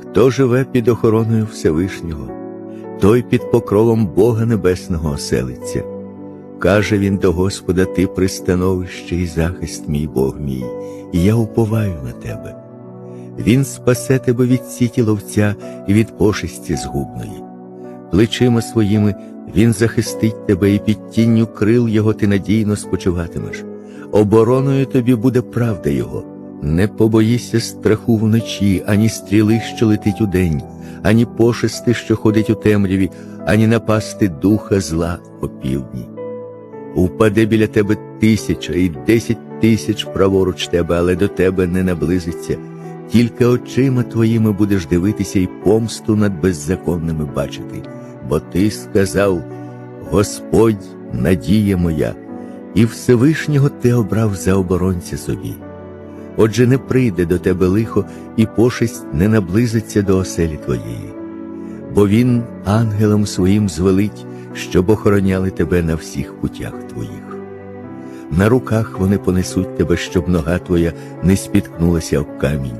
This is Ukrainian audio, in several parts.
Хто живе під охороною Всевишнього, той під покровом Бога Небесного оселиться. Каже він до Господа: Ти пристановище і захист мій Бог мій, і я уповаю на тебе. Він спасе тебе від сіті ловця і від пошесті згубної. Плечима своїми він захистить тебе, і під тінню крил його ти надійно спочиватимеш. Обороною тобі буде правда Його. Не побоїся страху вночі, ані стріли, що летить удень, ані пошести, що ходить у темряві, ані напасти духа зла опівдні. Упаде біля тебе тисяча і десять тисяч праворуч тебе, але до тебе не наблизиться. Тільки очима твоїми будеш дивитися і помсту над беззаконними бачити. Бо ти сказав: Господь, надія моя, і Всевишнього ти обрав за оборонця собі. Отже, не прийде до тебе лихо, і пошесть не наблизиться до оселі твоєї, бо він ангелом своїм звелить, щоб охороняли тебе на всіх путях твоїх. На руках вони понесуть тебе, щоб нога твоя не спіткнулася об камінь.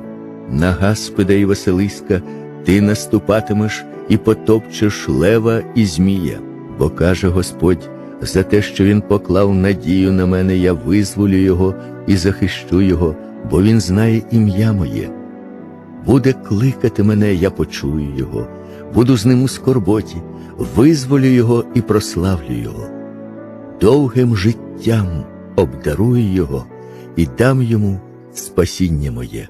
На Гаспида і Василиська ти наступатимеш і потопчеш лева і змія, бо каже Господь, за те, що він поклав надію на мене, я визволю його і захищу його, бо він знає ім'я моє. Буде кликати мене, я почую його, буду з ним у скорботі, визволю його і прославлю його. Довгим життям обдарую його і дам йому спасіння моє.